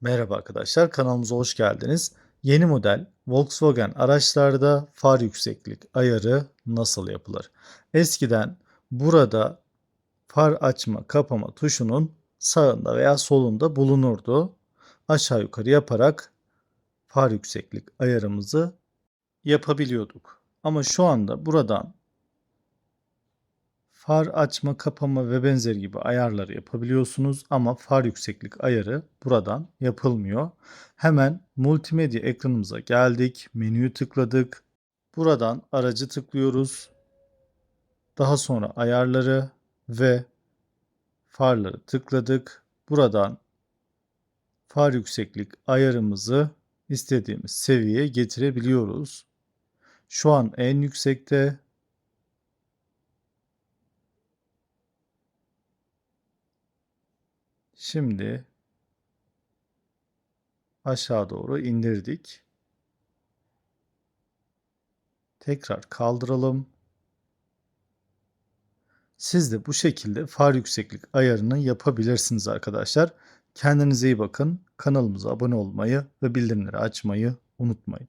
Merhaba arkadaşlar, kanalımıza hoş geldiniz. Yeni model Volkswagen araçlarda far yükseklik ayarı nasıl yapılır? Eskiden burada far açma kapama tuşunun sağında veya solunda bulunurdu. Aşağı yukarı yaparak far yükseklik ayarımızı yapabiliyorduk. Ama şu anda buradan far açma, kapama ve benzeri gibi ayarları yapabiliyorsunuz ama far yükseklik ayarı buradan yapılmıyor. Hemen multimedya ekranımıza geldik. Menüyü tıkladık. Buradan aracı tıklıyoruz. Daha sonra ayarları ve farları tıkladık. Buradan far yükseklik ayarımızı istediğimiz seviyeye getirebiliyoruz. Şu an en yüksekte Şimdi aşağı doğru indirdik. Tekrar kaldıralım. Siz de bu şekilde far yükseklik ayarını yapabilirsiniz arkadaşlar. Kendinize iyi bakın. Kanalımıza abone olmayı ve bildirimleri açmayı unutmayın.